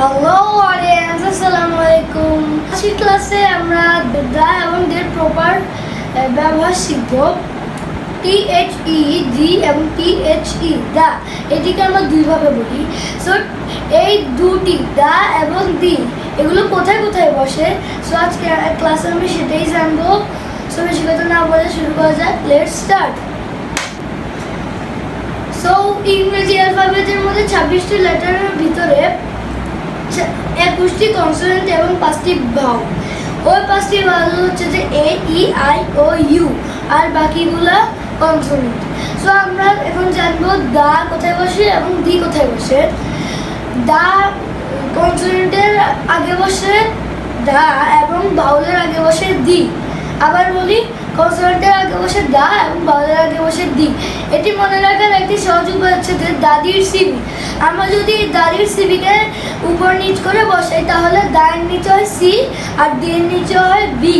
Hello audience আসসালামু আলাইকুম আজকের ক্লাসে আমরা দা এবং দের প্রপার ব্যবহার শিখব। টি এইচ ই জি এবং টি এইচ ই দা। এটিকে আমরা দুইভাবে বলি। সো এই দুটি, দা এবং দি, এগুলো কোথায় কোথায় বসে? সো আজকে ক্লাসে আমি সেটাই জানব। সো বেশি কথা না বলে শুরু করা যাক। লেট স্টার্ট সো ইংরেজি অ্যালফাবেটের মধ্যে ছাব্বিশটি লেটারের ভিতরে একুশটি কনসোনেন্ট এবং পাঁচটি ভাও ওই পাঁচটি ভাও হচ্ছে যে A, E, I, O, U আর বাকিগুলা কনসোনেন্ট সো আমরা এখন জানব দা কোথায় বসে এবং দি কোথায় বসে। দা কনসোনেন্টের আগে বসে দা এবং বাউলের আগে বসে দি। আবার বলি কনসোনেন্টের আগে বসে দা এবং বাউলের আগে বসে দি। এটি মনে রাখার একটি সহজ উপায় হচ্ছে যে দাদির সিবি আমরা যদি দাদির সিবিকে উপর নিচ করে বসাই, তাহলে দায়ের নিচে হয় সি আর দিয়ের নিচে হয় বি।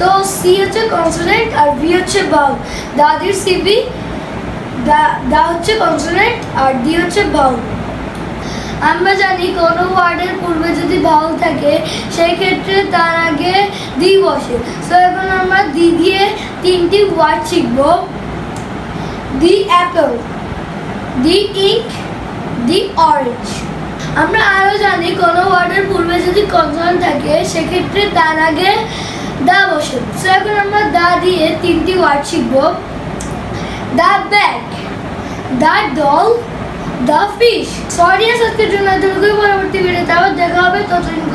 তো সি হচ্ছে কনসোনেন্ট আর বি হচ্ছে বাউল দাদির সিবি দা দা হচ্ছে কনসোনেন্ট আর দি হচ্ছে বাউল আমরা জানি কোনো ওয়ার্ডের পূর্বে যদি বাউল থাকে, সেই ক্ষেত্রে তার আগে দি বসে। সো এখন আমরা দি দিয়ে তিনটি ওয়ার্ড শিখব। The apple the ink the orange আমরা আরও জানি কোনো ওয়ার্ডের পূর্বে যদি কনসোনেন্ট থাকে, সেক্ষেত্রে তার আগে দা বসে সো এখন আমরা দা দিয়ে তিনটি ওয়ার্ড শিখব। The bag, the doll the fish. Sorry আজকের জন্য এতটুকুই। পরবর্তী ভিডিওতে আবার দেখা হবে। ততদিন